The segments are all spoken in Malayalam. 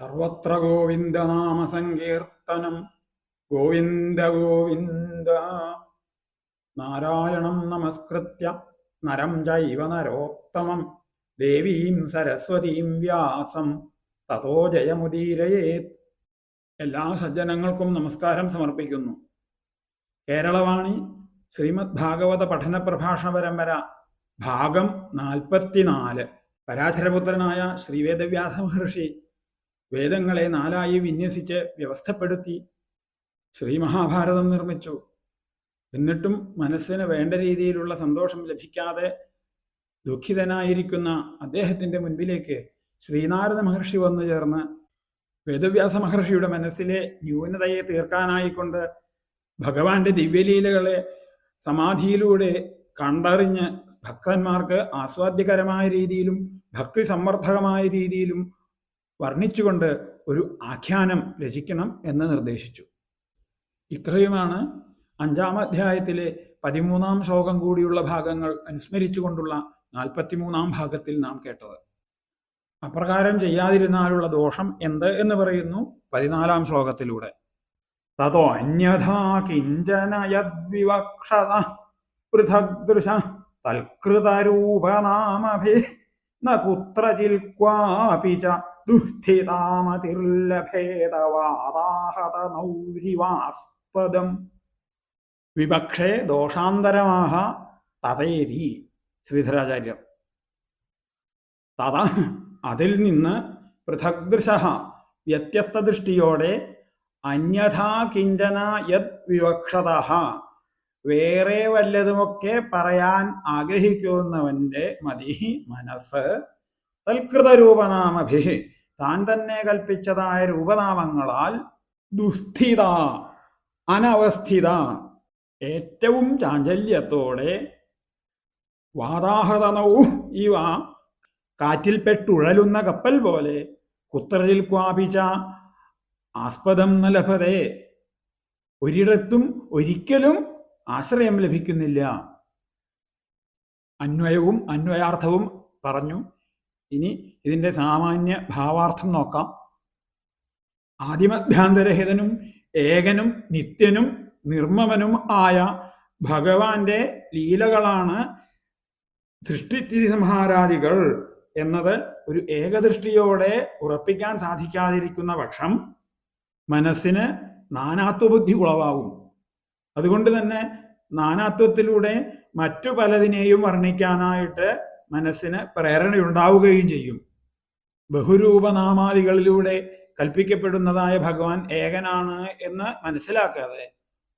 സർവത്ര ഗോവിന്ദനാമസങ്കീർത്തനം ഗോവിന്ദ ഗോവിന്ദ. നാരായണം നമസ്കൃത്യ. നരം ജൈവ നരോത്തമം. ദേവീം സരസ്വതീം വ്യാസം. തതോ ജയമുദീരയേത്. എല്ലാ സജ്ജനങ്ങൾക്കും നമസ്കാരം സമർപ്പിക്കുന്നു. കേരളവാണി ശ്രീമദ് ഭാഗവത പഠന പ്രഭാഷണ പരമ്പര ഭാഗം നാൽപ്പത്തിനാല്. പരാശരപുത്രനായ ശ്രീവേദവ്യാസ മഹർഷി വേദങ്ങളെ നാലായി വിന്യസിച്ച് വ്യവസ്ഥപ്പെടുത്തി ശ്രീ മഹാഭാരതം നിർമ്മിച്ചു. എന്നിട്ടും മനസ്സിന് വേണ്ട രീതിയിലുള്ള സന്തോഷം ലഭിക്കാതെ ദുഃഖിതനായിരിക്കുന്ന അദ്ദേഹത്തിന്റെ മുൻപിലേക്ക് ശ്രീനാരദ മഹർഷി വന്നു ചേർന്ന് വേദവ്യാസ മഹർഷിയുടെ മനസ്സിലെ ന്യൂനതയെ തീർക്കാനായിക്കൊണ്ട് ഭഗവാന്റെ ദിവ്യലീലകളെ സമാധിയിലൂടെ കണ്ടറിഞ്ഞ് ഭക്തന്മാർക്ക് ആസ്വാദ്യകരമായ രീതിയിലും ഭക്തി സമ്മർദ്ദകമായ രീതിയിലും വർണിച്ചുകൊണ്ട് ഒരു ആഖ്യാനം രചിക്കണം എന്ന് നിർദ്ദേശിച്ചു. ഇത്രയുമാണ് അഞ്ചാം അധ്യായത്തിലെ പതിമൂന്നാം ശ്ലോകം കൂടിയുള്ള ഭാഗങ്ങൾ അനുസ്മരിച്ചുകൊണ്ടുള്ള നാൽപ്പത്തിമൂന്നാം ഭാഗത്തിൽ നാം കേട്ടത്. അപ്രകാരം ചെയ്യാതിരുന്നാലുള്ള ദോഷം എന്ത് എന്ന് പറയുന്നു പതിനാലാം ശ്ലോകത്തിലൂടെ. തതോ അന്യഥാ കിഞ്ചന യദ്വിവക്ഷത തൽകൃതരൂപനാമഭി ന ച ദുഃസ്ഥിതാമതിർലഭേദവാദാഹത നൗരിവാസ്പദം വിപക്ഷേ ദോഷാന്തരമാഹ തതേതി ശ്രീധരാചാര്യർ. തത അതിൽ നിന്ന് പൃഥക്ദൃശ വ്യത്യസ്ത ദൃഷ്ടിയോടെ അന്യഥാ കിഞ്ചന യത് വിവക്ഷത. വേറെ വല്ലതുമൊക്കെ പറയാൻ ആഗ്രഹിക്കുന്നവന്റെ മതി മനസ്സ് തൽകൃത രൂപനാമഭി താൻ തന്നെ കൽപ്പിച്ചതായ രൂപനാമങ്ങളാൽ ദുസ്ഥിത അനവസ്ഥിത. ഏറ്റവും ചാഞ്ചല്യത്തോടെ വാതാഹൃതനവും ഇവ കാറ്റിൽപ്പെട്ടുഴലുന്ന കപ്പൽ പോലെ കുത്രജിൽ ക്വാപിച്ച ആസ്പദം ന ലഭതേ ഒരിടത്തും ഒരിക്കലും ആശ്രയം ലഭിക്കുന്നില്ല. അന്വയവും അന്വയാർത്ഥവും പറഞ്ഞു. ഇനി ഇതിന്റെ സാമാന്യ ഭാവാർത്ഥം നോക്കാം. ആദിമധ്യാന്തരഹിതനും ഏകനും നിത്യനും നിർമ്മമനും ആയ ഭഗവാന്റെ ലീലകളാണ് സൃഷ്ടിസ്ഥിതി സംഹാരാദികൾ എന്നത് ഒരു ഏകദൃഷ്ടിയോടെ ഉറപ്പിക്കാൻ സാധിക്കാതിരിക്കുന്ന പക്ഷം മനസ്സിന് നാനാത്വബുദ്ധി ഉളവാകും. അതുകൊണ്ട് തന്നെ നാനാത്വത്തിലൂടെ മറ്റു പലതിനെയും വർണിക്കാനായിട്ട് മനസ്സിന് പ്രേരണയുണ്ടാവുകയും ചെയ്യും. ബഹുരൂപനാമാദികളിലൂടെ കൽപ്പിക്കപ്പെടുന്നതായ ഭഗവാൻ ഏകനാണ് എന്ന് മനസ്സിലാക്കാതെ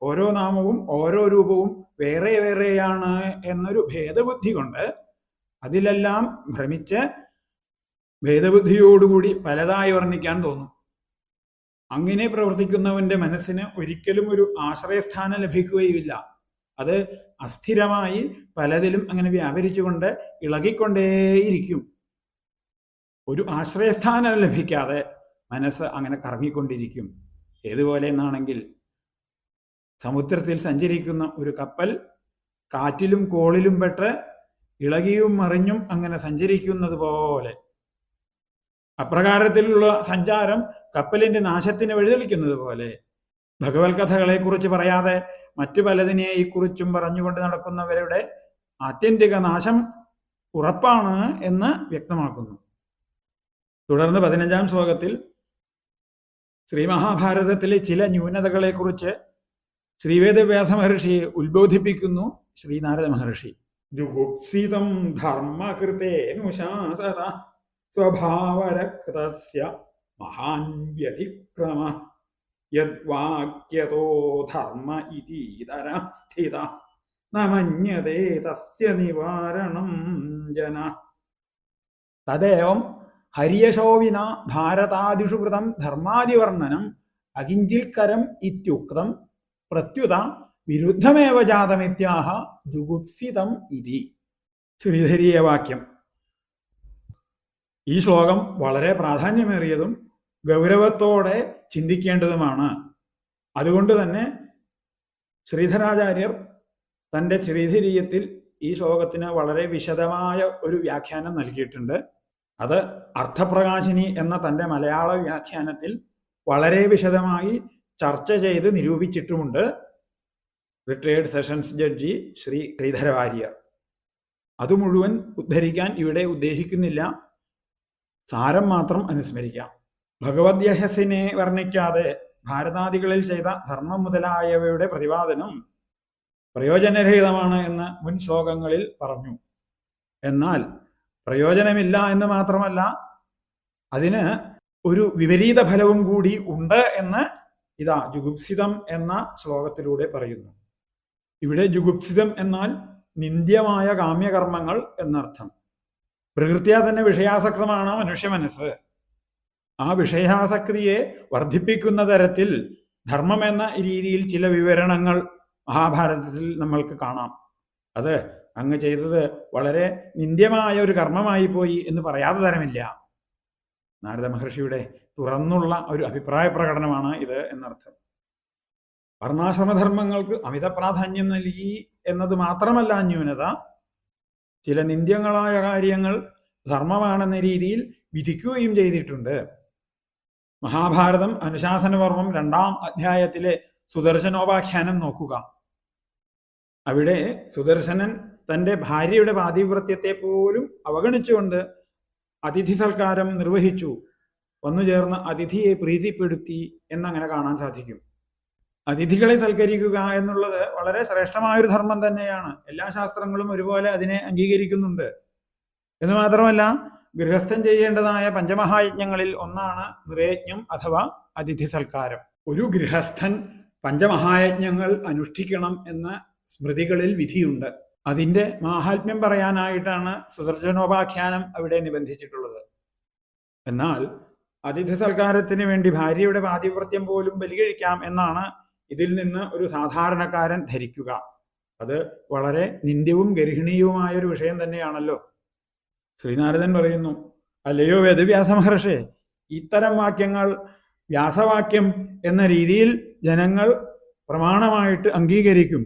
ഓരോ നാമവും ഓരോ രൂപവും വേറെ വേറെയാണ് എന്നൊരു ഭേദബുദ്ധി കൊണ്ട് അതിലെല്ലാം ഭ്രമിച്ച് ഭേദബുദ്ധിയോടുകൂടി പലതായി വർണിക്കാൻ തോന്നും. അങ്ങനെ പ്രവർത്തിക്കുന്നവന്റെ മനസ്സിന് ഒരിക്കലും ഒരു ആശ്രയസ്ഥാനം ലഭിക്കുകയുമില്ല അത് അസ്ഥിരമായി പലതിലും അങ്ങനെ വ്യാപരിച്ചുകൊണ്ട് ഇളകിക്കൊണ്ടേയിരിക്കും. ഒരു ആശ്രയസ്ഥാനം ലഭിക്കാതെ മനസ്സ് അങ്ങനെ കറങ്ങിക്കൊണ്ടിരിക്കും. ഏതുപോലെ എന്നാണെങ്കിൽ സമുദ്രത്തിൽ സഞ്ചരിക്കുന്ന ഒരു കപ്പൽ കാറ്റിലും കോളിലും പെട്ട് ഇളകിയും മറിഞ്ഞും അങ്ങനെ സഞ്ചരിക്കുന്നത് പോലെ. അപ്രകാരത്തിലുള്ള സഞ്ചാരം കപ്പലിന്റെ നാശത്തിന് വഴിതെളിക്കുന്നത് പോലെ. ഭഗവത് കഥകളെക്കുറിച്ച് പറയാതെ മറ്റു പലതിനെക്കുറിച്ചും പറഞ്ഞുകൊണ്ട് നടക്കുന്നവരുടെ ആത്യന്തിക നാശം ഉറപ്പാണ് എന്ന് വ്യക്തമാക്കുന്നു. തുടർന്ന് പതിനഞ്ചാം ശ്ലോകത്തിൽ ശ്രീ മഹാഭാരതത്തിലെ ചില ന്യൂനതകളെക്കുറിച്ച് ശ്രീവേദവ്യാസ മഹർഷിയെ ഉത്ബോധിപ്പിക്കുന്നു ശ്രീനാരദ മഹർഷി. ജുഗുപ്സിതം ധർമ്മകൃതേനുശാസന സ്വഭാവരക്തസ്യ മഹാൻ വ്യതിക്രമ. യദ്വാക്യതോ ധർമ്മ ഇതീതര സ്ഥിത നമന്യതേ തസ്യ നിവാരണം ജന. തദേവം ഹരിയശോവിന ഭാരതാദിഷു കൃതം ധർമാദിവർണനം അകിഞ്ചിൽക്കരം ഇത്യുക്തം പ്രത്യുത വിരുദ്ധമേവ ജാതമിത്യാഹ ജുഗുപ്സിതം ഇതി. ശ്രീധരീയ വാക്യം. ഈ ശ്ലോകം വളരെ പ്രാധാന്യമേറിയതും ഗൗരവത്തോടെ ചിന്തിക്കേണ്ടതുമാണ്. അതുകൊണ്ട് തന്നെ ശ്രീധരാചാര്യർ തന്റെ ശ്രീധരീയത്തിൽ ഈ ശ്ലോകത്തിന് വളരെ വിശദമായ ഒരു വ്യാഖ്യാനം നൽകിയിട്ടുണ്ട്. അത് അർത്ഥപ്രകാശിനി എന്ന തന്റെ മലയാള വ്യാഖ്യാനത്തിൽ വളരെ വിശദമായി ചർച്ച ചെയ്ത് നിരൂപിച്ചിട്ടുമുണ്ട് retired sessions judge Shri Sreedhara Warrier അത് മുഴുവൻ ഉദ്ധരിക്കാൻ ഇവിടെ ഉദ്ദേശിക്കുന്നില്ല. സാരം മാത്രം അനുസ്മരിക്കാം. ഭഗവത് യശസ്സിനെ വർണിക്കാതെ ഭാരതാദികളിൽ ചെയ്ത ധർമ്മം മുതലായവയുടെ പ്രതിപാദനം പ്രയോജനരഹിതമാണ് എന്ന് മുൻ ശ്ലോകങ്ങളിൽ പറഞ്ഞു. എന്നാൽ പ്രയോജനമില്ല എന്ന് മാത്രമല്ല അതിന് ഒരു വിപരീത ഫലവും കൂടി ഉണ്ട് എന്ന് ഇതാ ജുഗുപ്സിതം എന്ന ശ്ലോകത്തിലൂടെ പറയുന്നു. ഇവിടെ ജുഗുപ്സിതം എന്നാൽ നിന്ദ്യമായ കാമ്യകർമ്മങ്ങൾ എന്നർത്ഥം. പ്രകൃത്യാ തന്നെ വിഷയാസക്തമാണ് മനുഷ്യ മനസ്സ് ആ വിഷയാസക്തിയെ വർദ്ധിപ്പിക്കുന്ന തരത്തിൽ ധർമ്മം എന്ന രീതിയിൽ ചില വിവരണങ്ങൾ മഹാഭാരതത്തിൽ നമ്മൾക്ക് കാണാം. അത് അങ്ങ് ചെയ്തത് വളരെ നിന്ദ്യമായ ഒരു കർമ്മമായി പോയി എന്ന് പറയാതെ തരമില്ല. നാരദ മഹർഷിയുടെ തുറന്നുള്ള ഒരു അഭിപ്രായ പ്രകടനമാണ് ഇത് എന്നർത്ഥം. വർണാശ്രമധർമ്മങ്ങൾക്ക് അമിത പ്രാധാന്യം നൽകി എന്നത് മാത്രമല്ല ന്യൂനത ചില നിന്ദ്യങ്ങളായ കാര്യങ്ങൾ ധർമ്മമാണെന്ന രീതിയിൽ വിധിക്കുകയും ചെയ്തിട്ടുണ്ട്. മഹാഭാരതം അനുശാസനപർവം രണ്ടാം അധ്യായത്തിലെ സുദർശനോപാഖ്യാനം നോക്കുക. അവിടെ സുദർശനൻ തന്റെ ഭാര്യയുടെ പാതിവ്രത്യത്തെ പോലും അവഗണിച്ചുകൊണ്ട് അതിഥി സൽക്കാരം നിർവഹിച്ചു. വന്നു ചേർന്ന് അതിഥിയെ പ്രീതിപ്പെടുത്തി എന്നങ്ങനെ കാണാൻ സാധിക്കും. അതിഥികളെ സൽക്കരിക്കുക എന്നുള്ളത് വളരെ ശ്രേഷ്ഠമായൊരു ധർമ്മം തന്നെയാണ്. എല്ലാ ശാസ്ത്രങ്ങളും ഒരുപോലെ അതിനെ അംഗീകരിക്കുന്നുണ്ട്. എന്ന് മാത്രമല്ല ഗൃഹസ്ഥൻ ചെയ്യേണ്ടതായ പഞ്ചമഹായജ്ഞങ്ങളിൽ ഒന്നാണ് നിറയജ്ഞം അഥവാ അതിഥി സൽക്കാരം ഒരു ഗൃഹസ്ഥൻ പഞ്ചമഹായജ്ഞങ്ങൾ അനുഷ്ഠിക്കണം എന്ന സ്മൃതികളിൽ വിധിയുണ്ട്. അതിന്റെ മാഹാത്മ്യം പറയാനായിട്ടാണ് സുദർശനോപാഖ്യാനം അവിടെ നിബന്ധിച്ചിട്ടുള്ളത്. എന്നാൽ അതിഥി സൽക്കാരത്തിന് വേണ്ടി ഭാര്യയുടെ പാതിവൃത്യം പോലും ബലികഴിക്കാം എന്നാണ് ഇതിൽ നിന്ന് ഒരു സാധാരണക്കാരൻ ധരിക്കുക. അത് വളരെ നിന്ദ്യവും ഗർഹിണീയവുമായ ഒരു വിഷയം തന്നെയാണല്ലോ. ശ്രീനാരദൻ പറയുന്നു അല്ലയോ വേദവ്യാസ മഹർഷേ ഇത്തരം വാക്യങ്ങൾ വ്യാസവാക്യം എന്ന രീതിയിൽ ജനങ്ങൾ പ്രമാണമായിട്ട് അംഗീകരിക്കും.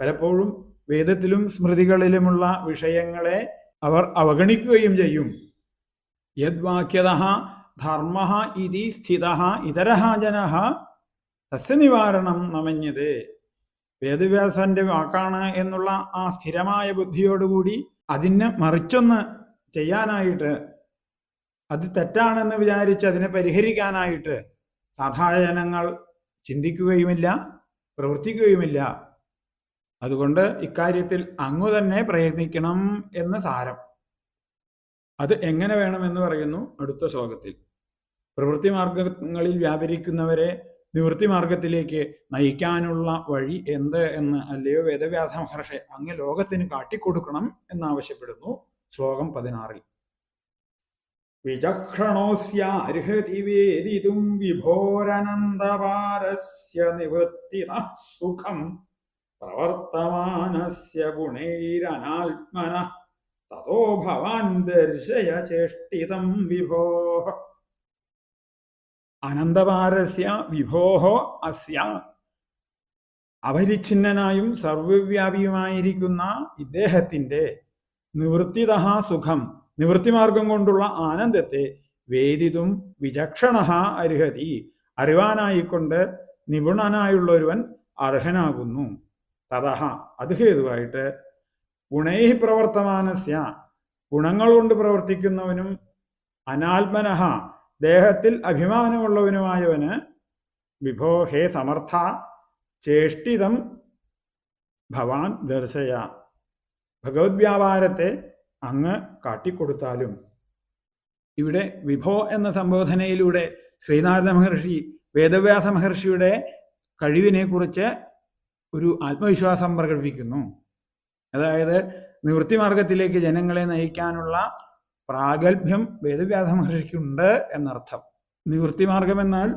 പലപ്പോഴും വേദത്തിലും സ്മൃതികളിലുമുള്ള വിഷയങ്ങളെ അവർ അവഗണിക്കുകയും ചെയ്യും. യദ്വാക്യത ധർമ്മ ഇതി സ്ഥിത ഇതര ജന തസ്യ നമഞ്ഞത് വേദവ്യാസന്റെ വാക്കാണ് എന്നുള്ള ആ സ്ഥിരമായ ബുദ്ധിയോടുകൂടി അതിനെ മറിച്ചൊന്ന് ചെയ്യാനായിട്ട് അത് തെറ്റാണെന്ന് വിചാരിച്ച് അതിനെ പരിഹരിക്കാനായിട്ട് സാധാരണ ജനങ്ങൾ ചിന്തിക്കുകയുമില്ല പ്രവർത്തിക്കുകയുമില്ല. അതുകൊണ്ട് ഇക്കാര്യത്തിൽ അങ്ങു തന്നെ പ്രയത്നിക്കണം എന്ന് സാരം. അത് എങ്ങനെ വേണമെന്ന് പറയുന്നു അടുത്ത ശ്ലോകത്തിൽ. പ്രവൃത്തി മാർഗങ്ങളിൽ വ്യാപരിക്കുന്നവരെ നിവൃത്തി മാർഗത്തിലേക്ക് നയിക്കാനുള്ള വഴി എന്ത് എന്ന് അല്ലയോ വേദവ്യാസ മഹർഷെ അങ്ങ് ലോകത്തിന് കാട്ടിക്കൊടുക്കണം എന്നാവശ്യപ്പെടുന്നു. ശ്ലോകം പതിനാറിൽ. വിചക്ഷണോസ്യ അർഹതി വേദിതും വിഭോരനന്ദപാരസ്യ നിവൃത്തിന സുഖം. പ്രവർത്തമാനസ്യ ഗുണൈരനാത്മന തതോ ഭവാൻ ദർശയ ചേഷ്ടിതം വിഭോ അനന്തപാരസ്യ വിഭോഹോ അസ്യ. അപരിച്ഛിന്നനായും സർവവ്യാപിയുമായിരിക്കുന്ന ഇദ്ദേഹത്തിന്റെ നിവൃത്തിത സുഖം. നിവൃത്തിമാർഗം കൊണ്ടുള്ള ആനന്ദത്തെ വേദിതും വിചക്ഷണ അർഹതി. അറിവാനായിക്കൊണ്ട് നിപുണനായുള്ള ഒരുവൻ അർഹനാകുന്നു. തതഹ. അത് ഹേതുവായിട്ട് ഗുണൈ പ്രവർത്തമാനസ്യ. ഗുണങ്ങൾ കൊണ്ട് പ്രവർത്തിക്കുന്നവനും അനാത്മനഹ. ദേഹത്തിൽ അഭിമാനമുള്ളവനുമായവന് വിഭോ ഹേ സമർത്ഥ. ചേഷ്ടിതം ഭവാൻ ദർശയ. ഭഗവത് വ്യാപാരത്തെ അങ്ങ് കാട്ടിക്കൊടുത്താലും. ഇവിടെ വിഭോ എന്ന സംബോധനയിലൂടെ ശ്രീനാരദ മഹർഷി വേദവ്യാസ മഹർഷിയുടെ കഴിവിനെ കുറിച്ച് ഒരു ആത്മവിശ്വാസം പ്രകടിപ്പിക്കുന്നു. അതായത് നിവൃത്തിമാർഗത്തിലേക്ക് ജനങ്ങളെ നയിക്കാനുള്ള പ്രാഗൽഭ്യം വേദവ്യാസ മഹർഷിക്കുണ്ട് എന്നർത്ഥം. നിവൃത്തിമാർഗം എന്നാൽ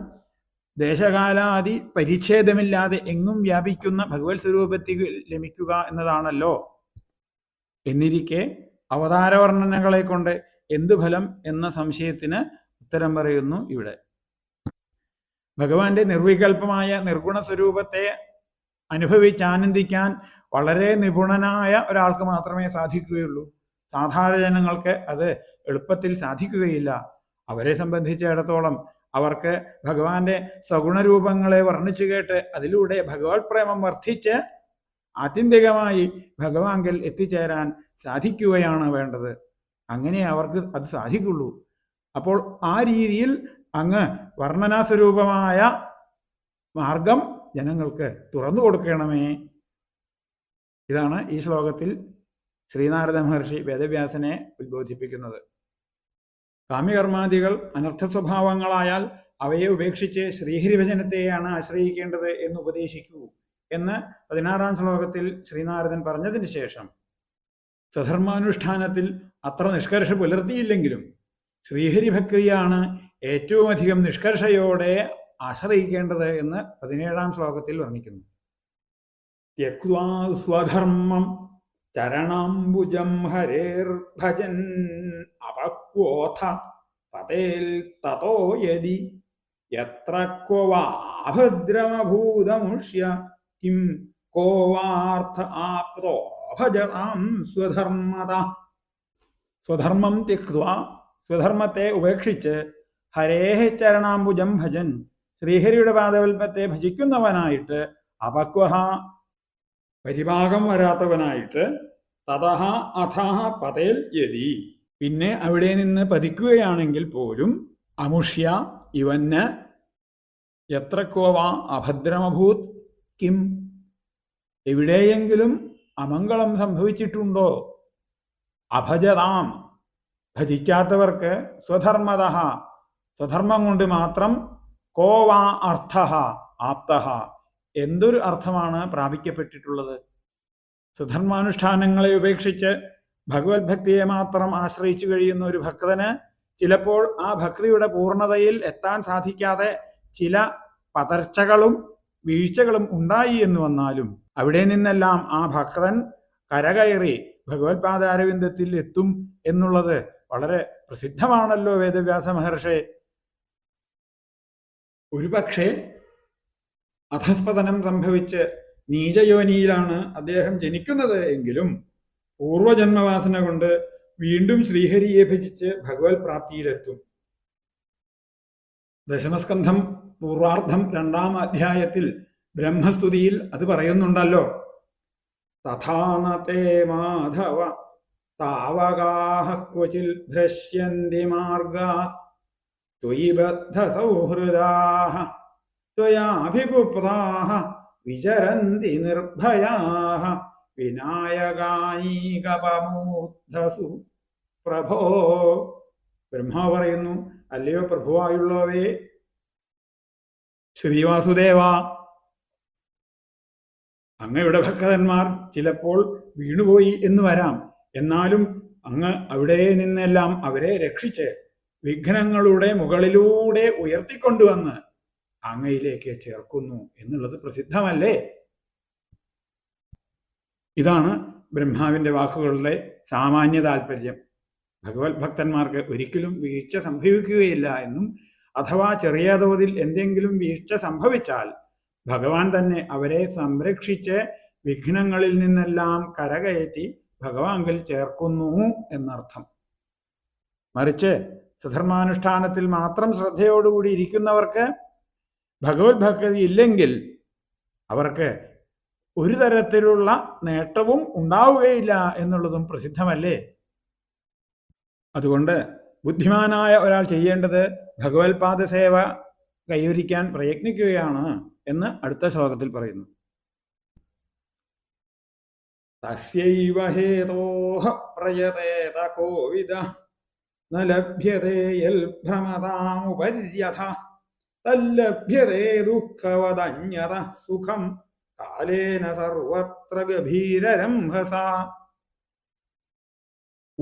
ദേശകാലാദി പരിച്ഛേദമില്ലാതെ എങ്ങും വ്യാപിക്കുന്ന ഭഗവത് സ്വരൂപത്തിൽ ലമിക്കുക എന്നതാണല്ലോ. എന്നിരിക്കെ അവതാരവർണനകളെ കൊണ്ട് എന്ത് ഫലം എന്ന സംശയത്തിന് ഉത്തരം പറയുന്നു ഇവിടെ. ഭഗവാന്റെ നിർവികൽപമായ നിർഗുണ സ്വരൂപത്തെ അനുഭവിച്ചാനന്ദിക്കാൻ വളരെ നിപുണനായ ഒരാൾക്ക് മാത്രമേ സാധിക്കുകയുള്ളൂ. സാധാരണ ജനങ്ങൾക്ക് അത് എളുപ്പത്തിൽ സാധിക്കുകയില്ല. അവരെ സംബന്ധിച്ചിടത്തോളം അവർക്ക് ഭഗവാന്റെ സഗുണരൂപങ്ങളെ വർണിച്ചു കേട്ട് അതിലൂടെ ഭഗവത് പ്രേമം വർദ്ധിച്ച് ആത്യന്തികമായി ഭഗവാങ്കൽ എത്തിച്ചേരാൻ സാധിക്കുകയാണ് വേണ്ടത്. അങ്ങനെ അവർക്ക് അത് സാധിക്കുള്ളൂ. അപ്പോൾ ആ രീതിയിൽ അങ്ങ് വർണനാസ്വരൂപമായ മാർഗം ജനങ്ങൾക്ക് തുറന്നു കൊടുക്കണമേ. ഇതാണ് ഈ ശ്ലോകത്തിൽ ശ്രീനാരദ മഹർഷി വേദവ്യാസനെ ഉദ്ബോധിപ്പിക്കുന്നത്. കാമ്യകർമാദികൾ അനർത്ഥ സ്വഭാവങ്ങളായാൽ അവയെ ഉപേക്ഷിച്ച് ശ്രീഹരിഭജനത്തെയാണ് ആശ്രയിക്കേണ്ടത് എന്ന് ഉപദേശിക്കൂ. എന്ന് പതിനാറാം ശ്ലോകത്തിൽ ശ്രീനാരദൻ പറഞ്ഞതിന് ശേഷം സ്വധർമാനുഷ്ഠാനത്തിൽ അത്ര നിഷ്കർഷ പുലർത്തിയില്ലെങ്കിലും ശ്രീഹരിഭക്തിയാണ് ഏറ്റവും അധികം നിഷ്കർഷയോടെ ആശ്രയിക്കേണ്ടത് എന്ന് പതിനേഴാം ശ്ലോകത്തിൽ വർണിക്കുന്നു. ത്യക്വാ സ്വധർമ്മം ചരണാംബുജം ഹരേർ ഭജൻ അപക്വോഥ പതേൽ തതോ യതി യത്ര ക്വവാഭദ്രമഭൂതമുഷ്യ കിം കോവാർത്ഥ ആപ്തോ ഭജതാം സ്വധർമ്മത സ്വധർമ്മം ത്യക്വ സ്വധർമ്മത്തെ ഉപേക്ഷിച്ച് ഹരേഹ ചരണാംബുജം ഭജൻ. ശ്രീഹരിയുടെ പാദവൽപ്പത്തെ ഭജിക്കുന്നവനായിട്ട് അപക്വഹ പരിഭാഗം വരാത്തവനായിട്ട് തതഹ അഥഹ പതേൽ യതി. പിന്നെ അവിടെ നിന്ന് പതിക്കുകയാണെങ്കിൽ പോലും അമുഷ്യ ഇവന് എത്രക്കോവാ കോവ? അഭദ്രമഭൂത് കിം എവിടെയെങ്കിലും അമംഗളം സംഭവിച്ചിട്ടുണ്ടോ? അഭജതാം. ഭജിക്കാത്തവർക്ക് സ്വധർമ്മത. സ്വധർമ്മം കൊണ്ട് മാത്രം കോവാ അർത്ഥ ആപ്ത. എന്തൊരു അർത്ഥമാണ് പ്രാപിക്കപ്പെട്ടിട്ടുള്ളത്? സുധർമാനുഷ്ഠാനങ്ങളെ ഉപേക്ഷിച്ച് ഭഗവത് ഭക്തിയെ മാത്രം ആശ്രയിച്ചു കഴിയുന്ന ഒരു ഭക്തന് ചിലപ്പോൾ ആ ഭക്തിയുടെ പൂർണതയിൽ എത്താൻ സാധിക്കാതെ ചില പതർച്ചകളും വീഴ്ചകളും ഉണ്ടായി എന്ന് വന്നാലും അവിടെ നിന്നെല്ലാം ആ ഭക്തൻ കരകയറി ഭഗവത് പാദാരവിന്ദത്തിൽ എത്തും എന്നുള്ളത് വളരെ പ്രസിദ്ധമാണല്ലോ വേദവ്യാസ മഹർഷെ. ഒരുപക്ഷെ അധസ്പതനം സംഭവിച്ച് നീചയോനിയിലാണ് അദ്ദേഹം ജനിക്കുന്നത് എങ്കിലും പൂർവജന്മവാസന കൊണ്ട് വീണ്ടും ശ്രീഹരിയെ ഭജിച്ച് ഭഗവത് പ്രാപ്തിയിലെത്തും ദശമസ്കന്ധം പൂർവാർദ്ധം രണ്ടാം അധ്യായത്തിൽ ബ്രഹ്മസ്തുതിയിൽ അത് പറയുന്നുണ്ടല്ലോ. തഥാനത്തെ മാധവ താവകാഹ ക്വചിൽ ഭ്രശ്യന്തി മാർഗ ത്വയി ബദ്ധസൗഹൃദാഹ ത്വയാഭിഗുപ്താഹ വിചരന്തി നിർഭയാഹ വിനായകാനീകപമൂർധസു പ്രഭോ. ബ്രഹ്മാവ് പറയുന്നു അല്ലയോ പ്രഭുവായുള്ളവേ? ശ്രീവാസുദേവ അങ്ങയുടെ ഭക്തന്മാർ ചിലപ്പോൾ വീണുപോയി എന്ന് വരാം. എന്നാലും അങ്ങ് അവിടെ നിന്നെല്ലാം അവരെ രക്ഷിച്ച് വിഘ്നങ്ങളുടെ മുകളിലൂടെ ഉയർത്തിക്കൊണ്ടുവന്ന് അങ്ങയിലേക്ക് ചേർക്കുന്നു എന്നുള്ളത് പ്രസിദ്ധമല്ലേ? ഇതാണ് ബ്രഹ്മാവിന്റെ വാക്കുകളുടെ സാമാന്യ താല്പര്യം ഭഗവത് ഭക്തന്മാർക്ക് ഒരിക്കലും വീഴ്ച സംഭവിക്കുകയില്ല എന്നും അഥവാ ചെറിയ തോതിൽ എന്തെങ്കിലും വീഴ്ച സംഭവിച്ചാൽ ഭഗവാൻ തന്നെ അവരെ സംരക്ഷിച്ച് വിഘ്നങ്ങളിൽ നിന്നെല്ലാം കരകയറ്റി ഭഗവാങ്കിൽ ചേർക്കുന്നു എന്നർത്ഥം. മറിച്ച് സുധർമാനുഷ്ഠാനത്തിൽ മാത്രം ശ്രദ്ധയോടുകൂടി ഇരിക്കുന്നവർക്ക് ഭഗവത് ഭക്തി ഇല്ലെങ്കിൽ അവർക്ക് ഒരു തരത്തിലുള്ള നേട്ടവും ഉണ്ടാവുകയില്ല എന്നുള്ളതും പ്രസിദ്ധമല്ലേ? അതുകൊണ്ട് ബുദ്ധിമാനായ ഒരാൾ ചെയ്യേണ്ടത് ഭഗവത്പാദ സേവ കൈവരിക്കാൻ പ്രയത്നിക്കുകയാണ് എന്ന് അടുത്ത ശ്ലോകത്തിൽ പറയുന്നു. തസ്യൈവ ഹേതോഹ പ്രയതേത കോവിദ ന ലഭ്യതേ യൽ ഭ്രമതാമുപര്യഥ തല്ലഭ്യതേ ദുഃഖവദന്യത സുഖം കാലേന സർവത്ര ഗഭീരരംഹസ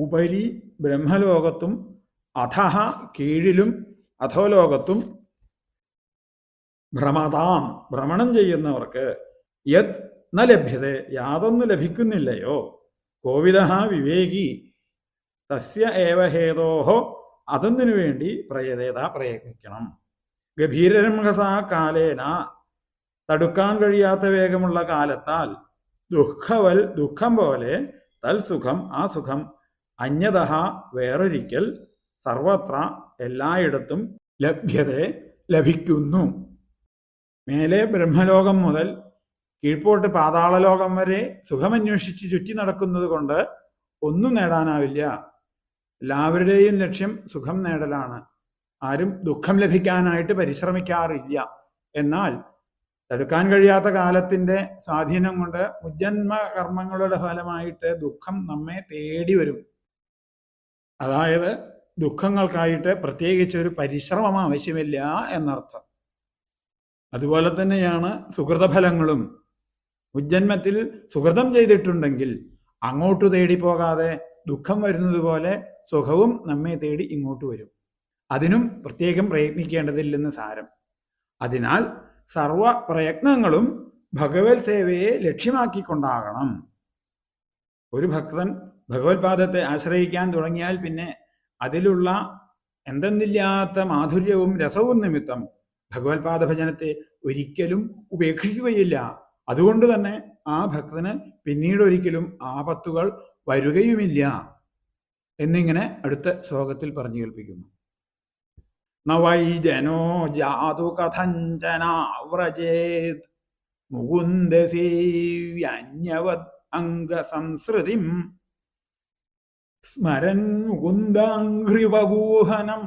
ഉപരി ബ്രഹ്മലോകത്തും അധഹ കീഴിലും അധോലോകത്തും ഭ്രമതാം ഭ്രമണം ചെയ്യുന്നവർക്ക് യത് ന ലഭ്യത യാതൊന്നു ലഭിക്കുന്നില്ലയോ? കോവിദ വിവേകി തസ്യ ഏവ ഹേതോഹോ അതൊന്നിനു വേണ്ടി പ്രയതേത പ്രയത്നിക്കണം? ഗഭീരരംഹസാ കാലേന തടുക്കാൻ കഴിയാത്ത വേഗമുള്ള കാലത്താൽ ദുഃഖവൽ ദുഃഖം പോലെ തൽസുഖം ആ സുഖം അന്യതഃ വേറൊരിക്കൽ സർവത്ര എല്ലായിടത്തും ലഭ്യത ലഭിക്കുന്നു. മേലെ ബ്രഹ്മലോകം മുതൽ കീഴ്പോട്ട് പാതാളലോകം വരെ സുഖമന്വേഷിച്ച് ചുറ്റി നടക്കുന്നത് കൊണ്ട് ഒന്നും നേടാനാവില്ല. എല്ലാവരുടെയും ലക്ഷ്യം സുഖം നേടലാണ്. ആരും ദുഃഖം ലഭിക്കാനായിട്ട് പരിശ്രമിക്കാറില്ല. എന്നാൽ തടുക്കാൻ കഴിയാത്ത കാലത്തിന്റെ സ്വാധീനം കൊണ്ട് മുജ്ജന്മ കർമ്മങ്ങളുടെ ഫലമായിട്ട് ദുഃഖം നമ്മെ തേടി വരും അതായത് ദുഃഖങ്ങൾക്കായിട്ട് പ്രത്യേകിച്ച് ഒരു പരിശ്രമം ആവശ്യമില്ല എന്നർത്ഥം. അതുപോലെ തന്നെയാണ് സുഹൃതഫലങ്ങളും. ഉജ്ജന്മത്തിൽ സുഹൃതം ചെയ്തിട്ടുണ്ടെങ്കിൽ അങ്ങോട്ട് തേടി പോകാതെ ദുഃഖം വരുന്നത് പോലെ സുഖവും നമ്മെ തേടി ഇങ്ങോട്ട് വരും. അതിനും പ്രത്യേകം പ്രയത്നിക്കേണ്ടതില്ലെന്ന് സാരം. അതിനാൽ സർവ പ്രയത്നങ്ങളും ഭഗവത് സേവയെ ലക്ഷ്യമാക്കിക്കൊണ്ടാകണം. ഒരു ഭക്തൻ ഭഗവത് പാദത്തെ ആശ്രയിക്കാൻ തുടങ്ങിയാൽ പിന്നെ അതിലുള്ള എന്തെന്നില്ലാത്ത മാധുര്യവും രസവും നിമിത്തം ഭഗവത്പാദ ഭജനത്തെ ഒരിക്കലും ഉപേക്ഷിക്കുകയില്ല. അതുകൊണ്ട് തന്നെ ആ ഭക്തന് പിന്നീട് ഒരിക്കലും ആപത്തുകൾ വരുകയുമില്ല എന്നിങ്ങനെ അടുത്ത ശ്ലോകത്തിൽ പറഞ്ഞു കേൾപ്പിക്കുന്നു. നവൈജനോ ജാതു കഥഞ്ചനാവ്രജേത് മുകുന്ദ മുകുന്ദസേവ്യന്യവത് അംഗസംസൃതിം സ്മരൻ മുകുന്ദാഘ്രിവകൂഹനം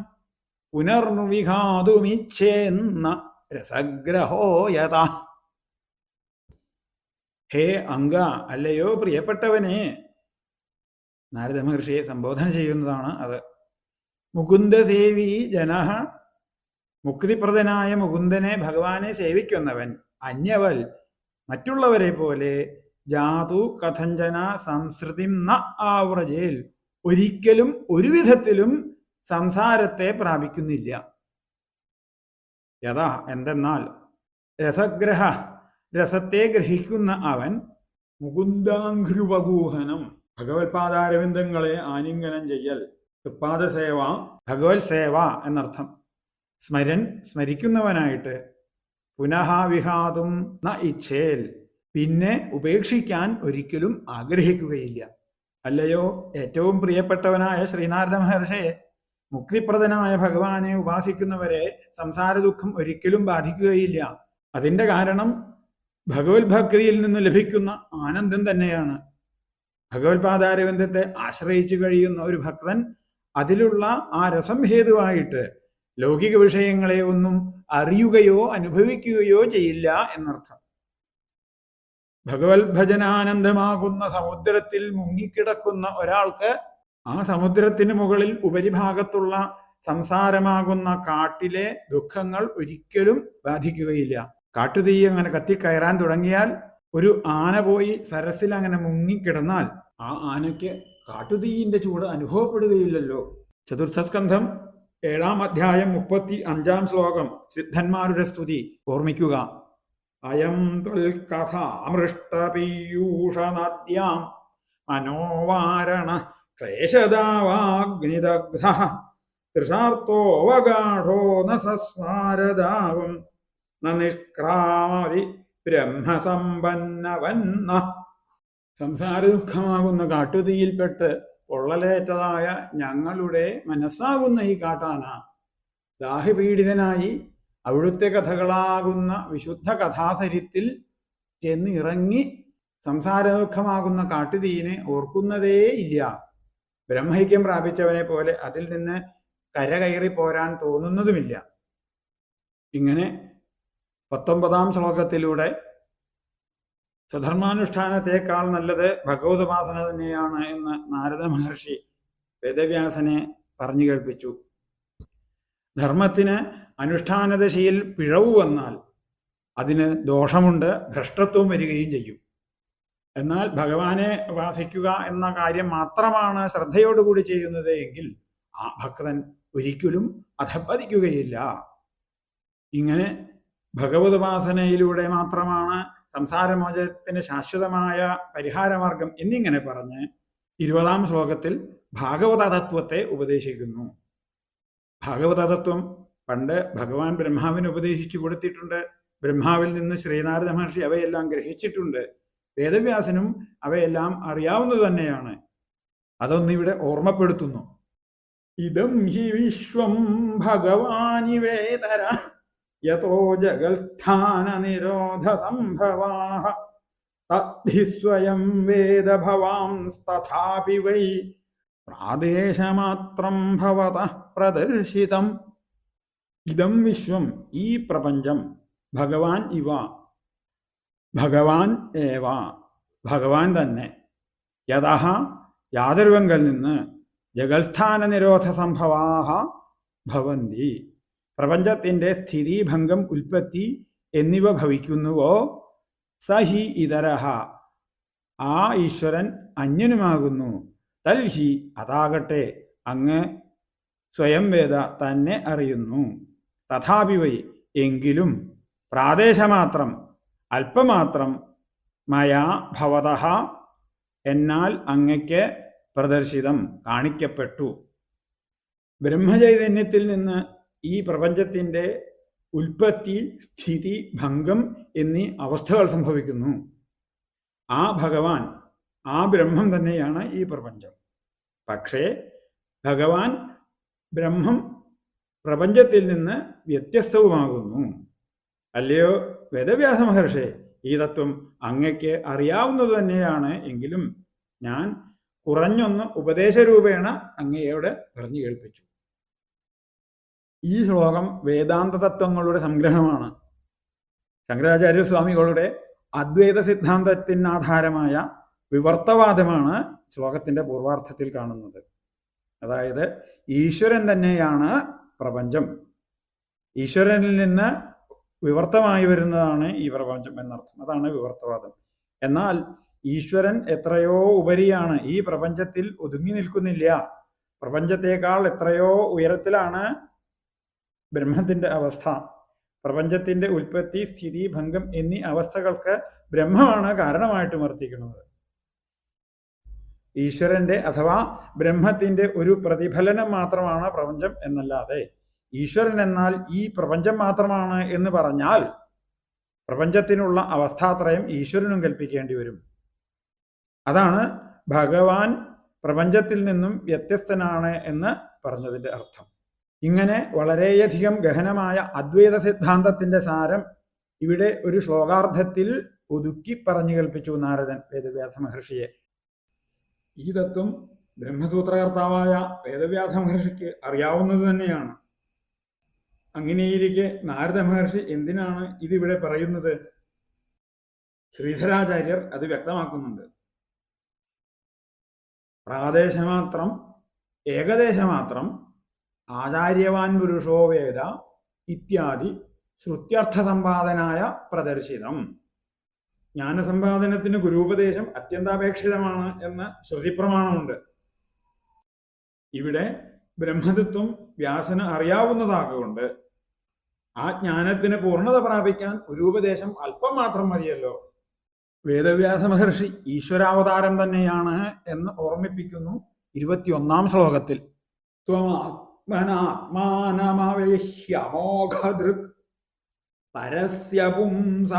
പുനർവിഘാതുമിച്ഛേന്ന രസഗ്രഹോയത. ഹേ അംഗ അല്ലയോ പ്രിയപ്പെട്ടവനെ. നാരദ മഹർഷിയെ സംബോധന ചെയ്യുന്നതാണ് അത്. മുകുന്ദസേവി ജനഹ മുക്തിപ്രദനായ മുകുന്ദനെ ഭഗവാനെ സേവിക്കുന്നവൻ അന്യവൽ മറ്റുള്ളവരെ പോലെ ജാതു കഥഞ്ചന സംസ്കൃതി ന ആവ്രജേൽ ഒരിക്കലും ഒരു വിധത്തിലും സംസാരത്തെ പ്രാപിക്കുന്നില്ല. യഥാ എന്തെന്നാൽ രസഗ്രഹ രസത്തെ ഗ്രഹിക്കുന്ന അവൻ മുകുന്ദാഘ്രുവകൂഹനം ഭഗവത് പാദാരവിന്ദങ്ങളെ ആലിംഗനം ചെയ്യൽ തൃപ്പാദ ഭഗവത് സേവ എന്നർത്ഥം. സ്മരൻ സ്മരിക്കുന്നവനായിട്ട് പുനഃ വിഹാതും ന ഇച്ഛേൽ പിന്നെ ഉപേക്ഷിക്കാൻ ഒരിക്കലും ആഗ്രഹിക്കുകയില്ല. അല്ലയോ? ഏറ്റവും പ്രിയപ്പെട്ടവനായ ശ്രീനാരദ മഹർഷയെ മുക്തിപ്രദനായ ഭഗവാനെ ഉപാസിക്കുന്നവരെ സംസാര ദുഃഖം ഒരിക്കലും ബാധിക്കുകയില്ല. അതിന്റെ കാരണം ഭഗവത് ഭക്തിയിൽ നിന്ന് ലഭിക്കുന്ന ആനന്ദം തന്നെയാണ്. ഭഗവത് പാദാരവിന്ദത്തെ ആശ്രയിച്ചു കഴിയുന്ന ഒരു ഭക്തൻ അതിലുള്ള ആ രസം ഹേതുവായിട്ട് ലൗകിക വിഷയങ്ങളെ ഒന്നും അറിയുകയോ അനുഭവിക്കുകയോ ചെയ്യില്ല എന്നർത്ഥം. ഭഗവത് ഭജനാനന്ദമാകുന്ന സമുദ്രത്തിൽ മുങ്ങിക്കിടക്കുന്ന ഒരാൾക്ക് ആ സമുദ്രത്തിന് മുകളിൽ ഉപരിഭാഗത്തുള്ള സംസാരമാകുന്ന കാട്ടിലെ ദുഃഖങ്ങൾ ഒരിക്കലും ബാധിക്കുകയില്ല. കാട്ടുതീ അങ്ങനെ കത്തിക്കയറാൻ തുടങ്ങിയാൽ ഒരു ആന പോയി സരസിൽ അങ്ങനെ മുങ്ങിക്കിടന്നാൽ ആ ആനയ്ക്ക് കാട്ടുതീയിന്റെ ചൂട് അനുഭവപ്പെടുകയില്ലല്ലോ. ചതുർത്ഥസ്കന്ധം ഏഴാം അധ്യായം മുപ്പത്തി അഞ്ചാം ശ്ലോകം. സിദ്ധന്മാരുടെ സ്തുതി. ഓർമ്മിക്കുക. അയം ത്വൽകഥാമൃഷ്ടപീയൂഷനദ്യാം മനോവാരണ ക്ലേശദാവാഗ്നിദഗ്ധ തൃഷാർത്തോവഗാഠോ ന സസ്മാരദാവം ന നിഷ്ക്രാമതി ബ്രഹ്മസമ്പന്നവന്ന. സംസാര ദുഃഖമാകുന്ന കാട്ടുതീയിൽപ്പെട്ട് പൊള്ളലേറ്റതായ ഞങ്ങളുടെ മനസ്സാകുന്ന ഈ കാട്ടാന ദാഹപീഡിതനായി അവിടുത്തെ കഥകളാകുന്ന വിശുദ്ധ കഥാസരിത്തിൽ ചെന്ന് ഇറങ്ങി സംസാരമുഖമാകുന്ന കാട്ടുതീനെ ഓർക്കുന്നതേ ഇല്ല. ബ്രഹ്മൈക്യം പ്രാപിച്ചവനെ പോലെ അതിൽ നിന്ന് കരകയറി പോരാൻ തോന്നുന്നതുമില്ല. ഇങ്ങനെ പത്തൊമ്പതാം ശ്ലോകത്തിലൂടെ സ്വധർമാനുഷ്ഠാനത്തെക്കാൾ നല്ലത് ഭഗവതുപാസന തന്നെയാണ് എന്ന് നാരദ മഹർഷി വേദവ്യാസനെ പറഞ്ഞു കേൾപ്പിച്ചു. ധർമ്മത്തിന് അനുഷ്ഠാനദശയിൽ പിഴവ് വന്നാൽ അതിന് ദോഷമുണ്ട് ഭ്രഷ്ടത്വം വരികയും ചെയ്യും. എന്നാൽ ഭഗവാനെ ഉപാസിക്കുക എന്ന കാര്യം മാത്രമാണ് ശ്രദ്ധയോടുകൂടി ചെയ്യുന്നത് എങ്കിൽ ആ ഭക്തൻ ഒരിക്കലും അധപ്പതിക്കുകയില്ല ഇങ്ങനെ ഭഗവതുപാസനയിലൂടെ മാത്രമാണ് സംസാരമോചനത്തിന് ശാശ്വതമായ പരിഹാരമാർഗം എന്നിങ്ങനെ പറഞ്ഞ് ഇരുപതാം ശ്ലോകത്തിൽ ഭാഗവത തത്വത്തെ ഉപദേശിക്കുന്നു. ഭാഗവത തത്വം പണ്ട് ഭഗവാൻ ബ്രഹ്മാവിന് ഉപദേശിച്ചു കൊടുത്തിട്ടുണ്ട്. ബ്രഹ്മാവിൽ നിന്ന് ശ്രീനാരദ മഹർഷി അവയെല്ലാം ഗ്രഹിച്ചിട്ടുണ്ട്. വേദവ്യാസനും അവയെല്ലാം അറിയാവുന്നത് തന്നെയാണ്. അതൊന്നിവിടെ ഓർമ്മപ്പെടുത്തുന്നു. ഇതം ഹി വിശ്വം ഭഗവാനിവേതര യതോ ജഗൽസ്ഥാന നിരോധ സംഭവാ തദ്ധി സ്വയം വേദഭവാം തഥാപി വൈ പ്രാദേശമാത്രം ഭവത പ്രദർശിതം ഇതം വിശ്വം ഈ പ്രപഞ്ചം. ഭഗവാൻ ഇവ. ഭഗവാൻ ഏവ. ഭഗവാൻ തന്നെ. യഥ യാതൊരുവങ്കൽ നിന്ന് ജഗൽസ്ഥാന നിരോധ സംഭവാഹ ഭവന്തി. പ്രപഞ്ചത്തിന്റെ സ്ഥിതി ഭംഗം ഉൽപ്പത്തി എന്നിവ ഭവിക്കുന്നുവോ? സഹി ഇതരഹ. ആ ഈശ്വരൻ അന്യനുമാകുന്നു. തൽഹി അതാകട്ടെ അങ്ങ് സ്വയം വേദ തന്നെ അറിയുന്നു. തഥാപി വൈ എങ്കിലും പ്രാദേശമാത്രം അല്പമാത്രം മയാ ഭവത എന്നാൽ അങ്ങയ്ക്ക് പ്രദർശിതം കാണിക്കപ്പെട്ടു. ബ്രഹ്മചൈതന്യത്തിൽ നിന്ന് ഈ പ്രപഞ്ചത്തിന്റെ ഉൽപ്പത്തി സ്ഥിതി ഭംഗം എന്നീ അവസ്ഥകൾ സംഭവിക്കുന്നു. ആ ഭഗവാൻ ആ ബ്രഹ്മം തന്നെയാണ് ഈ പ്രപഞ്ചം. പക്ഷേ ഭഗവാൻ ബ്രഹ്മം പ്രപഞ്ചത്തിൽ നിന്ന് വ്യത്യസ്തവുമാകുന്നു. അല്ലയോ? വേദവ്യാസ മഹർഷേ ഈ തത്വം അങ്ങയ്ക്ക് അറിയാവുന്നത് തന്നെയാണ് എങ്കിലും ഞാൻ കുറഞ്ഞൊന്ന് ഉപദേശരൂപേണ അങ്ങയോട് പറഞ്ഞു കേൾപ്പിച്ചു. ഈ ശ്ലോകം വേദാന്ത തത്വങ്ങളുടെ സംഗ്രഹമാണ്. ശങ്കരാചാര്യസ്വാമികളുടെ അദ്വൈത സിദ്ധാന്തത്തിനാധാരമായ വിവർത്തവാദമാണ് ശ്ലോകത്തിന്റെ പൂർവാർത്ഥത്തിൽ കാണുന്നത്. അതായത് ഈശ്വരൻ തന്നെയാണ് പ്രപഞ്ചം. ഈശ്വരനിൽ നിന്ന് വിവർത്തമായി വരുന്നതാണ് ഈ പ്രപഞ്ചം എന്നർത്ഥം. അതാണ് വിവർത്തവാദം. എന്നാൽ ഈശ്വരൻ എത്രയോ ഉപരിയാണ്. ഈ പ്രപഞ്ചത്തിൽ ഒതുങ്ങി നിൽക്കുന്നില്ല. പ്രപഞ്ചത്തെക്കാൾ എത്രയോ ഉയരത്തിലാണ് ബ്രഹ്മത്തിന്റെ അവസ്ഥ. പ്രപഞ്ചത്തിന്റെ ഉൽപ്പത്തി സ്ഥിതി ഭംഗം എന്നീ അവസ്ഥകൾക്ക് ബ്രഹ്മമാണ് കാരണമായിട്ട് വർത്തിക്കുന്നത്. ഈശ്വരന്റെ അഥവാ ബ്രഹ്മത്തിന്റെ ഒരു പ്രതിഫലനം മാത്രമാണ് പ്രപഞ്ചം എന്നല്ലാതെ. ഈശ്വരൻ എന്നാൽ ഈ പ്രപഞ്ചം മാത്രമാണ് എന്ന് പറഞ്ഞാൽ പ്രപഞ്ചത്തിനുള്ള അവസ്ഥാത്രയം ഈശ്വരനും കൽപ്പിക്കേണ്ടി വരും. അതാണ് ഭഗവാൻ പ്രപഞ്ചത്തിൽ നിന്നും വ്യത്യസ്തനാണ് എന്ന് പറഞ്ഞതിന്റെ അർത്ഥം. ഇങ്ങനെ വളരെയധികം ഗഹനമായ അദ്വൈത സിദ്ധാന്തത്തിന്റെ സാരം ഇവിടെ ഒരു ശ്ലോകാർത്ഥത്തിൽ ഒതുക്കി പറഞ്ഞു കൽപ്പിച്ചു നാരദൻ വേദവ്യാസ മഹർഷിയെ. ഈ തത്വം ബ്രഹ്മസൂത്രകർത്താവായ വേദവ്യാസ മഹർഷിക്ക് അറിയാവുന്നത് തന്നെയാണ്. അങ്ങനെയിരിക്കെ നാരദ മഹർഷി എന്തിനാണ് ഇതിവിടെ പറയുന്നത്? ശ്രീധരാചാര്യർ അത് വ്യക്തമാക്കുന്നുണ്ട്. പ്രാദേശമാത്രം ഏകദേശമാത്രം ആചാര്യവാൻ പുരുഷോ വേദ ഇത്യാദി ശ്രുത്യർത്ഥ സമ്പാദനായ പ്രദർശിതം. ജ്ഞാനസമ്പാദനത്തിന് ഗുരുപദേശം അത്യന്താപേക്ഷിതമാണ് എന്ന ശ്രുതിപ്രമാണമുണ്ട്. ഇവിടെ ബ്രഹ്മതത്വം വ്യാസന് അറിയാവുന്നതാകൊണ്ട് ആ ജ്ഞാനത്തിന് പൂർണത പ്രാപിക്കാൻ ഗുരുപദേശം അല്പം മാത്രം മതിയല്ലോ. വേദവ്യാസ മഹർഷി ഈശ്വരാവതാരം തന്നെയാണ് എന്ന് ഓർമ്മിപ്പിക്കുന്നു ഇരുപത്തിയൊന്നാം ശ്ലോകത്തിൽ. ത്വമാത്മനാത്മാനമവേഹ്യമോഘദൃക് പരസ്യ പുംസ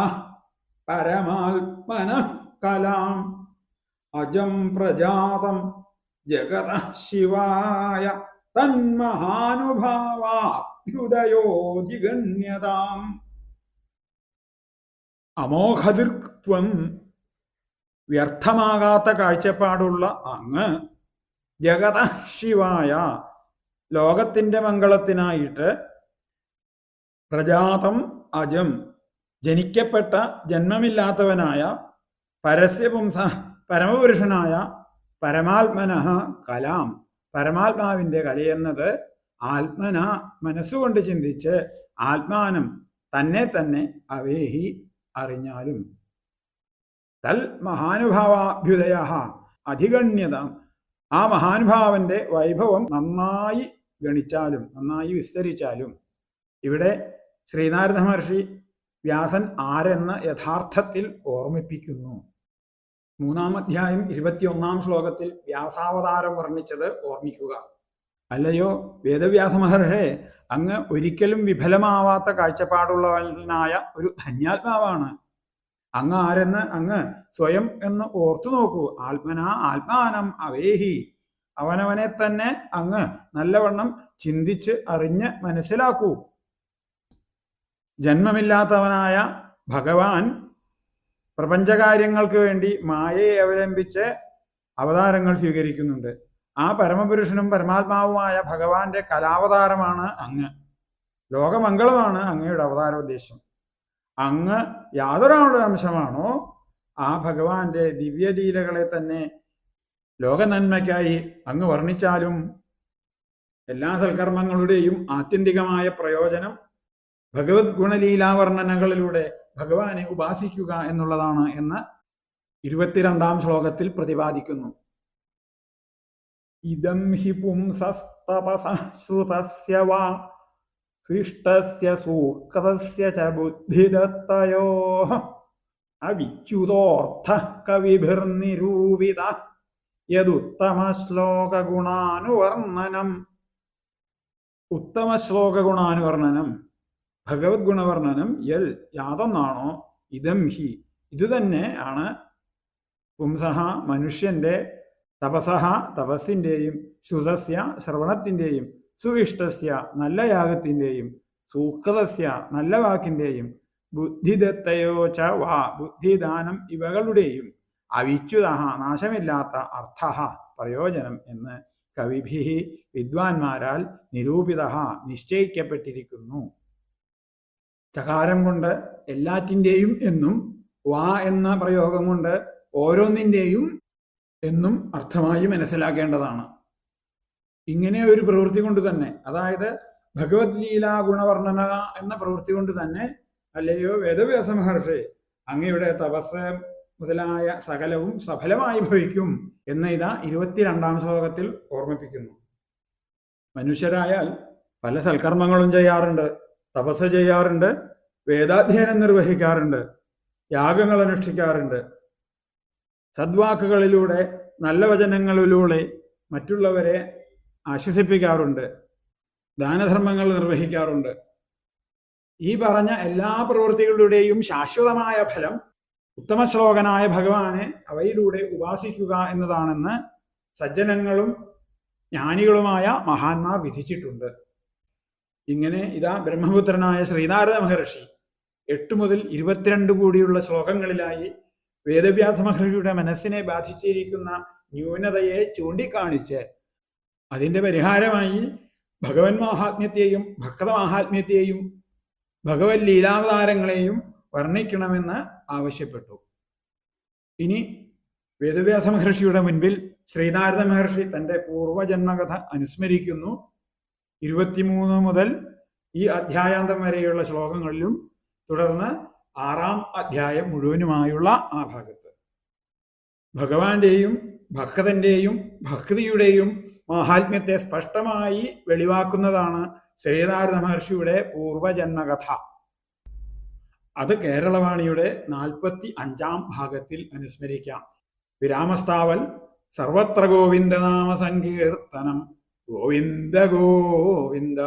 പരമാത്മന കലാം. അജം പ്രജാതം ജഗത ശിവായ തന്മഹാനുഭാവാഭ്യുദയോധിഗണ്യതാം. അമോഘതിർക്വം വ്യർത്ഥമാകാത്ത കാഴ്ചപ്പാടുള്ള അങ്ങ് ജഗത ശിവായ ലോകത്തിന്റെ മംഗളത്തിനായിട്ട് പ്രജാതം അജം ജനിക്കപ്പെട്ട ജന്മമില്ലാത്തവനായ പരസ്യപുംസ പരമപുരുഷനായ പരമാത്മനഃ കലാം. പരമാത്മാവിന്റെ കലയെന്നത് ആത്മന മനസ്സുകൊണ്ട് ചിന്തിച്ച് ആത്മാനം തന്നെ തന്നെ അവേഹി അറിഞ്ഞാലും. തൽ മഹാനുഭാവാഭ്യുദയ അധിഗണ്യത. ആ മഹാനുഭാവന്റെ വൈഭവം നന്നായി ഗണിച്ചാലും നന്നായി വിസ്തരിച്ചാലും ഇവിടെ ശ്രീനാരദ മഹർഷി വ്യാസൻ ആരെന്ന് യഥാർത്ഥത്തിൽ ഓർമ്മിപ്പിക്കുന്നു. മൂന്നാം അധ്യായം ഇരുപത്തിയൊന്നാം ശ്ലോകത്തിൽ വ്യാസാവതാരം വർണിച്ചത് ഓർമ്മിക്കുക. അല്ലയോ വേദവ്യാസ മഹർഷേ അങ്ങ് ഒരിക്കലും വിഫലമാവാത്ത കാഴ്ചപ്പാടുള്ളവനായ ഒരു ധന്യാത്മാവാണ്. അങ്ങ് ആരെന്ന് അങ്ങ് സ്വയം എന്ന് ഓർത്തു നോക്കൂ. ആത്മന ആത്മാനം അവേഹി. അവനവനെ തന്നെ അങ്ങ് നല്ലവണ്ണം ചിന്തിച്ച് അറിഞ്ഞ് മനസ്സിലാക്കൂ. ജന്മമില്ലാത്തവനായ ഭഗവാൻ പ്രപഞ്ചകാര്യങ്ങൾക്ക് വേണ്ടി മായയെ അവലംബിച്ച് അവതാരങ്ങൾ സ്വീകരിക്കുന്നുണ്ട്. ആ പരമപുരുഷനും പരമാത്മാവുമായ ഭഗവാന്റെ കലാവതാരമാണ് അങ്ങ്. ലോകമംഗളമാണ് അങ്ങയുടെ അവതാര ഉദ്ദേശം. അങ്ങ് യാതൊരാളുടെ അംശമാണോ? ആ ഭഗവാന്റെ ദിവ്യലീലകളെ തന്നെ ലോകനന്മയ്ക്കായി അങ്ങ് വർണിച്ചാലും എല്ലാ സൽക്കർമ്മങ്ങളുടെയും ആത്യന്തികമായ പ്രയോജനം ഭഗവത് ഗുണലീലാവർണനകളിലൂടെ ഭഗവാനെ ഉപാസിക്കുക എന്നുള്ളതാണ് എന്ന് ഇരുപത്തിരണ്ടാം ശ്ലോകത്തിൽ പ്രതിപാദിക്കുന്നു. ഇതം ഹി പുംസസ്തപസശ്രുതസ്യ വാ സ്വിഷ്ടസ്യ സൂക്തസ്യ ച ബുദ്ധിദത്തയോ. അവിച്യുതോർത്ഥ കവിഭിർനിരൂപിത യദുത്തമ ഉത്തമ ഭഗവത് ഗുണവർണനം യൽ യാതൊന്നാണോ ഇതം ഹി. ഇത് തന്നെ ആണ് പുംസഹ മനുഷ്യന്റെ തപസഹ തപസ്സിന്റെയും ശ്രുതസ്യ ശ്രവണത്തിന്റെയും സുവിഷ്ടസ്യ നല്ല യാഗത്തിന്റെയും സൂക്തസ്യ നല്ല വാക്കിന്റെയും ബുദ്ധിദത്തയോ ച വാ ബുദ്ധിദാനം ഇവകളുടെയും അവിച്യുത നാശമില്ലാത്ത അർത്ഥ പ്രയോജനം എന്ന് കവിഭി വിദ്വാൻമാരാൽ നിരൂപിത നിശ്ചയിക്കപ്പെട്ടിരിക്കുന്നു. ചകാരം കൊണ്ട് എല്ലാറ്റിന്റെയും എന്നും വാ എന്ന പ്രയോഗം കൊണ്ട് ഓരോന്നിന്റെയും എന്നും അർത്ഥമായി മനസ്സിലാക്കേണ്ടതാണ്. ഇങ്ങനെ ഒരു പ്രവൃത്തി കൊണ്ട് തന്നെ അതായത് ഭഗവത് ലീലാ ഗുണവർണന എന്ന പ്രവൃത്തി കൊണ്ട് തന്നെ അല്ലയോ വേദവ്യാസ മഹർഷി അങ്ങയുടെ തപസ് മുതലായ സകലവും സഫലമായി ഭവിക്കും എന്ന് ഇതാ ഇരുപത്തിരണ്ടാം ശ്ലോകത്തിൽ ഓർമ്മിപ്പിക്കുന്നു. മനുഷ്യരായാൽ പല സൽക്കർമ്മങ്ങളും ചെയ്യാറുണ്ട്. തപസ് ചെയ്യാറുണ്ട് വേദാധ്യയനം നിർവഹിക്കാറുണ്ട് യാഗങ്ങൾ അനുഷ്ഠിക്കാറുണ്ട്. സദ്വാക്കുകളിലൂടെ നല്ല വചനങ്ങളിലൂടെ മറ്റുള്ളവരെ ആശ്വസിപ്പിക്കാറുണ്ട് ദാനധർമ്മങ്ങൾ നിർവഹിക്കാറുണ്ട്. ഈ പറഞ്ഞ എല്ലാ പ്രവൃത്തികളുടെയും ശാശ്വതമായ ഫലം ഉത്തമ ശ്ലോകനായ ഭഗവാനെ അവയിലൂടെ ഉപാസിക്കുക എന്നതാണെന്ന് സജ്ജനങ്ങളും ജ്ഞാനികളുമായ മഹാന്മാർ വിധിച്ചിട്ടുണ്ട്. ഇങ്ങനെ ഇതാ ബ്രഹ്മപുത്രനായ ശ്രീനാരദ മഹർഷി എട്ട് മുതൽ ഇരുപത്തിരണ്ട് കൂടിയുള്ള ശ്ലോകങ്ങളിലായി വേദവ്യാസ മഹർഷിയുടെ മനസ്സിനെ ബാധിച്ചിരിക്കുന്ന ന്യൂനതയെ ചൂണ്ടിക്കാണിച്ച് അതിന്റെ പരിഹാരമായി ഭഗവൻ മാഹാത്മ്യത്തെയും ഭക്ത മാഹാത്മ്യത്തെയും ഭഗവത് ലീലാവതാരങ്ങളെയും വർണിക്കണമെന്ന് ആവശ്യപ്പെട്ടു. ഇനി വേദവ്യാസ മഹർഷിയുടെ മുൻപിൽ ശ്രീനാരദ മഹർഷി തന്റെ പൂർവജന്മകഥ അനുസ്മരിക്കുന്നു. ഇരുപത്തിമൂന്ന് മുതൽ ഈ അധ്യായാന്തം വരെയുള്ള ശ്ലോകങ്ങളിലും തുടർന്ന് ആറാം അധ്യായം മുഴുവനുമായുള്ള ആ ഭാഗത്ത്. ഭഗവാന്റെയും ഭക്തന്റെയും ഭക്തിയുടെയും മാഹാത്മ്യത്തെ സ്പഷ്ടമായി വെളിവാക്കുന്നതാണ് ശ്രീനാരദ മഹർഷിയുടെ പൂർവജന്മകഥ. അത് കേരളവാണിയുടെ നാൽപ്പത്തി അഞ്ചാം ഭാഗത്തിൽ അനുസ്മരിക്കാം. വിരാമസ്ഥാവൽ സർവത്ര ഗോവിന്ദനാമ സങ്കീർത്തനം. ഗോവിന്ദ ഗോവിന്ദ.